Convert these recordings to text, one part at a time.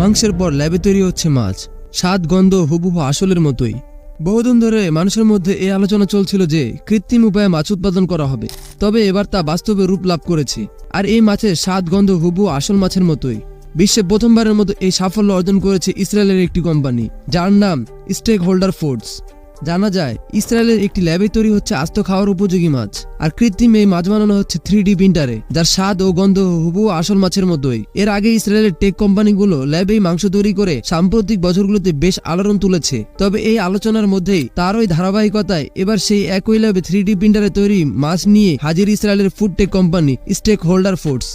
মাংসের পর ল্যাবে তৈরি হচ্ছে মাছ। স্বাদ, গন্ধ হুবহু আসলের মতোই। বহুদিন ধরে মানুষের মধ্যে এই আলোচনা চলছিল যে কৃত্রিম উপায়ে মাছ উৎপাদন করা হবে। তবে এবার তা বাস্তবে রূপ লাভ করেছে। আর এই মাছের স্বাদ, গন্ধ হুবু আসল মাছের মতোই। বিশ্বে প্রথমবারের মতো এই সাফল্য অর্জন করেছে ইসরায়েলের একটি কোম্পানি, যার নাম স্টেক হোল্ডার ফুডস জানা যায়, ইসরায়েলের একটি ল্যাবে তৈরি হচ্ছে আস্ত খাওয়ার উপযোগী মাছ। আর কৃত্রিম এই মাছ বানানো হচ্ছে থ্রি ডি প্রিন্টারে, যার স্বাদ ও গন্ধ হুবু আসল মাছের মতোই। এর আগে ইসরায়েলের টেক কোম্পানিগুলো ল্যাবেই মাংস তৈরি করে সাম্প্রতিক বছরগুলোতে বেশ আলোড়ন তুলেছে। তবে এই আলোচনার মধ্যেই তারই ধারাবাহিকতায় এবার সেই একই ল্যাবে থ্রি ডি প্রিন্টারে তৈরি মাছ নিয়ে হাজির ইসরায়েলের food tech company Steakholder Foods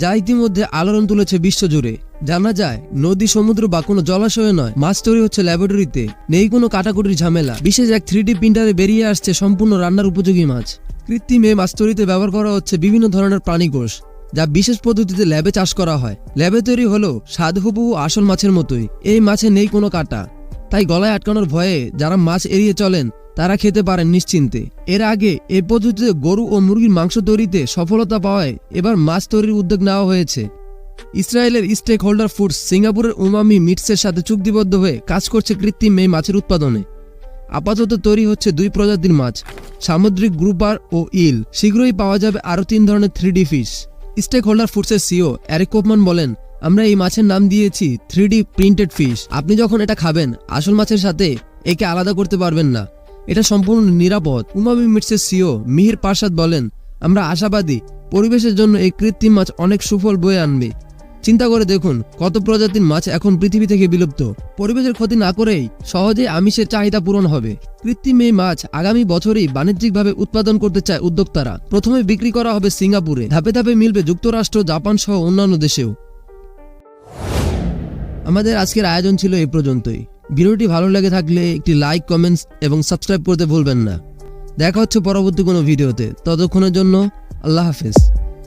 যা ইতিমধ্যে আলোড়ন তুলেছে বিশ্বজুড়ে। জানা যায়, নদী, সমুদ্র বা কোনো জলাশয়ে নয়। মাছ তৈরি হচ্ছে ল্যাবরেটরিতে। নেই কোনো কাটাকুটির ঝামেলা। বিশেষ এক থ্রি প্রিন্টারে বেরিয়ে আসছে সম্পূর্ণ রান্নার উপযোগী মাছ। কৃত্রিম মাছ তৈরিতে ব্যবহার করা হচ্ছে বিভিন্ন ধরনের প্রাণীকোষ যা বিশেষ পদ্ধতিতে ল্যাবে চাষ করা হয়। ল্যাবে তৈরি হলো স্বাদ হুবহু আসল মাছের মতোই। এই মাছে নেই কোনো কাটা। তাই গলায় আটকানোর ভয়ে যারা মাছ এড়িয়ে চলেন, তারা খেতে পারেন নিশ্চিন্তে। এর আগে এই পদ্ধতিতে গরু ও মুরগির মাংস তৈরিতে সফলতা পাওয়ায় এবার মাছ তৈরির উদ্যোগ নেওয়া হয়েছে। ইসরায়েলের স্টেক হোল্ডার ফুডস সিঙ্গাপুরের উমামি মিটসের সাথে চুক্তিবদ্ধ হয়ে কাজ করছে কৃত্রিম এই মাছের উৎপাদনে। আপাতত তৈরি হচ্ছে দুই প্রজাতির মাছ, সামুদ্রিক গ্রুপার ও ইল। শীঘ্রই পাওয়া যাবে আরও তিন ধরনের থ্রি ফিশ। স্টেক হোল্ডার ফুডসের সিও অ্যারিক কোপমান বলেন, আমরা এই মাছের নাম দিয়েছি থ্রি প্রিন্টেড ফিশ। আপনি যখন এটা খাবেন, আসল মাছের সাথে একে আলাদা করতে পারবেন না। এটা সম্পূর্ণ নিরাপদ। উমামি মিটসের সিও মিহির পার্সাদ বলেন, আমরা আশাবাদী, পরিবেশের জন্য এই কৃত্রিম মাছ অনেক সুফল বয়ে আনবে। চিন্তা করে দেখুন কত প্রজাতির মাছ এখন পৃথিবী থেকে বিলুপ্ত। পরিবেশের ক্ষতি না করেই সহজে আমিষের চাহিদা পূরণ হবে। কৃত্রিম এই মাছ আগামী বছরেই বাণিজ্যিকভাবে উৎপাদন করতে চায় উদ্যোক্তারা। প্রথমে বিক্রি করা হবে সিঙ্গাপুরে। ধাপে ধাপে মিলবে যুক্তরাষ্ট্র, জাপান সহ অন্যান্য দেশেও। আমাদের আজকের আয়োজন ছিল এই পর্যন্তই। ভিডিওটি ভালো লেগে থাকলে একটি লাইক, কমেন্টস এবং সাবস্ক্রাইব করতে ভুলবেন না। দেখা হচ্ছে পরবর্তী কোনো ভিডিওতে। ততক্ষণের জন্য আল্লাহ হাফেজ।